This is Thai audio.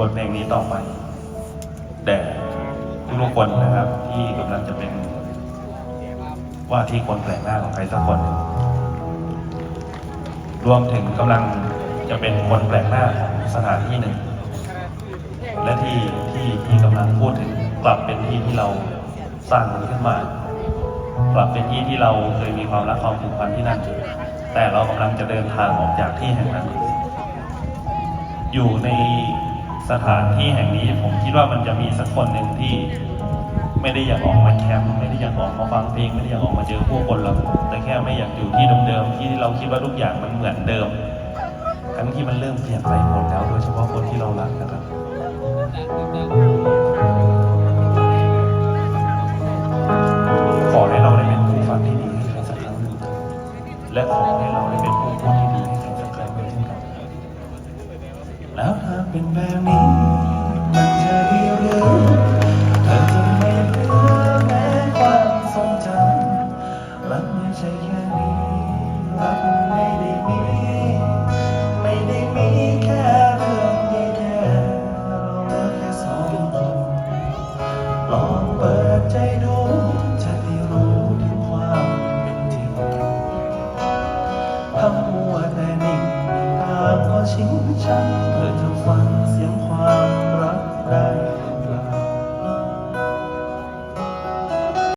บทเพลงนี้ต่อไป แต่ทุกๆคนนะครับ ที่กำลังจะเป็นว่าที่คนแปลกหน้าของใครสักคน รวมถึงกำลังจะเป็นคนแปลกหน้าของสถานที่หนึ่ง และที่ที่ที่กำลังพูดถึงกลับเป็นที่ที่เราสร้างมันขึ้นมา กลับเป็นที่ที่เราเคยมีความรักความผูกพันที่นั่น แต่เรากำลังจะเดินทางออกจากที่แห่งนั้น อยู่ใน สถานที่แห่งนี้ผมคิดว่ามันจะมีสักคนหนึ่งที่ไม่ได้อยากออกมาแคมป์ไม่ได้อยากออกมาฟังเพลงไม่ได้อยากออกมาเจอผู้คนหรอกแต่แค่ไม่อยากอยู่ที่เดิมๆที่เราคิดว่าทุกอย่างมันเหมือนเดิมทั้งที่มันเริ่มเปลี่ยนไปหมดแล้วโดยเฉพาะคนที่เรารักนะครับขอให้เราได้เป็นผู้ฟังที่ดีให้ใครสักครั้งและขอให้เราได้เป็นผู้พูดที่ เป็นแบบนี้มันจะดีหรือเธอจะไม่เหลือแม้ความทรงจำมันไม่ใช่แค่นี้ ทำมัวแต่นิ่งตาก็ชิงชังเพื่อจะฟังเสียง